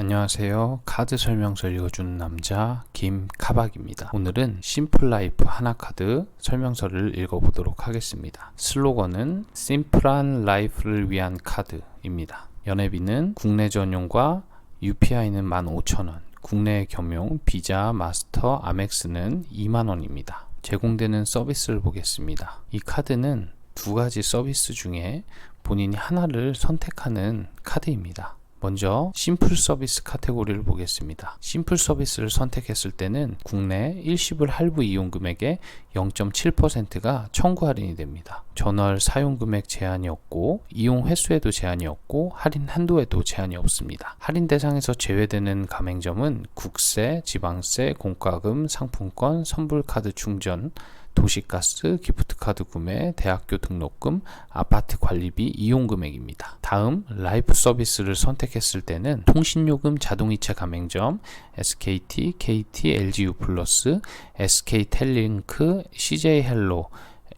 안녕하세요. 카드 설명서 읽어주는 남자 김카박입니다. 오늘은 심플라이프 하나카드 설명서를 읽어보도록 하겠습니다. 슬로건은 심플한 라이프를 위한 카드입니다. 연회비는 국내 전용과 UPI는 15,000원, 국내 겸용 비자, 마스터, 아멕스는 2만원입니다. 제공되는 서비스를 보겠습니다. 이 카드는 두 가지 서비스 중에 본인이 하나를 선택하는 카드입니다. 먼저 심플 서비스 카테고리를 보겠습니다. 심플 서비스를 선택했을 때는 국내 일시불 할부 이용 금액의 0.7%가 청구 할인이 됩니다. 전월 사용 금액 제한이 없고 이용 횟수에도 제한이 없고 할인 한도에도 제한이 없습니다. 할인 대상에서 제외되는 가맹점은 국세, 지방세, 공과금, 상품권, 선불카드 충전, 도시가스, 기프트카드 구매, 대학교 등록금, 아파트 관리비 이용 금액입니다. 다음 라이프 서비스를 선택했을 때는 통신요금 자동이체 가맹점, SKT, KT, LGU SK텔링크, CJ헬로,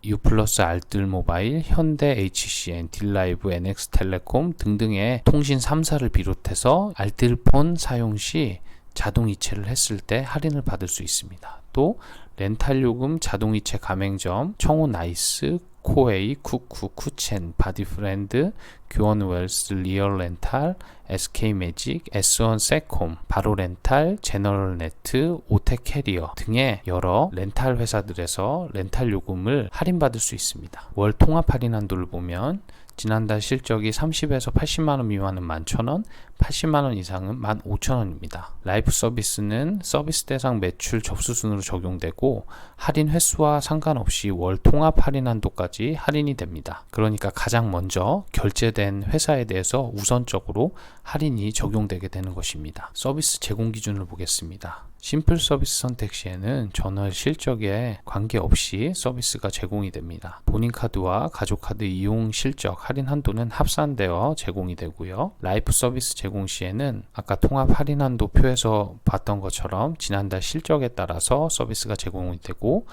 U 플러스 알뜰 모바일, 현대 HCN, 딜라이브, NX텔레콤 등등의 통신 3사를 비롯해서 알뜰폰 사용 시 자동 이체를 했을 때 할인을 받을 수 있습니다. 또 렌탈 요금 자동 이체 가맹점, 청호 나이스, 코에이, 쿠쿠, 쿠첸, 바디프렌드, 교원 웰스, 리얼 렌탈, SK 매직, S1 세콤, 바로 렌탈, 제너럴 네트, 오텍 캐리어 등의 여러 렌탈 회사들에서 렌탈 요금을 할인받을 수 있습니다. 월 통합 할인 한도를 보면 지난달 실적이 30에서 80만원 미만은 11,000원, 80만원 이상은 15,000원입니다. 라이프 서비스는 서비스 대상 매출 접수순으로 적용되고 할인 횟수와 상관없이 월 통합 할인 한도까지 할인이 됩니다. 그러니까 가장 먼저 결제된 회사에 대해서 우선적으로 할인이 적용되게 되는 것입니다. 서비스 제공 기준을 보겠습니다. 심플 서비스 선택 시에는 전월 실적에 관계없이 서비스가 제공이 됩니다. 본인 카드와 가족 카드 이용 실적 할인 한도는 합산되어 제공이 되고요. 라이프 서비스 제공 시에는 아까 통합 할인 한도 표에서 봤던 것처럼 지난달 실적에 따라서 서비스가 제공이 되고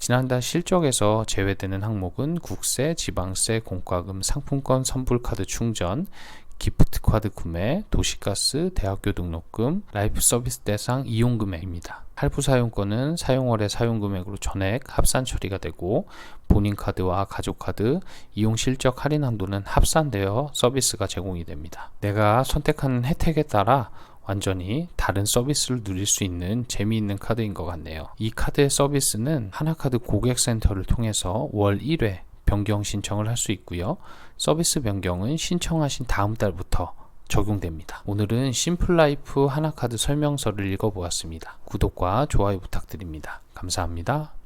지난달 실적에서 제외되는 항목은 국세, 지방세, 공과금, 상품권, 선불카드 충전, 기프트 카드 구매, 도시가스, 대학교 등록금, 라이프 서비스 대상 이용 금액입니다. 할부 사용권은 사용월의 사용 금액으로 전액 합산 처리가 되고 본인 카드와 가족 카드 이용 실적 할인 한도는 합산되어 서비스가 제공이 됩니다. 내가 선택하는 혜택에 따라 완전히 다른 서비스를 누릴 수 있는 재미있는 카드인 것 같네요. 이 카드의 서비스는 하나카드 고객센터를 통해서 월 1회 변경 신청을 할 수 있고요. 서비스 변경은 신청하신 다음 달부터 적용됩니다. 오늘은 심플라이프 하나카드 설명서를 읽어보았습니다. 구독과 좋아요 부탁드립니다. 감사합니다.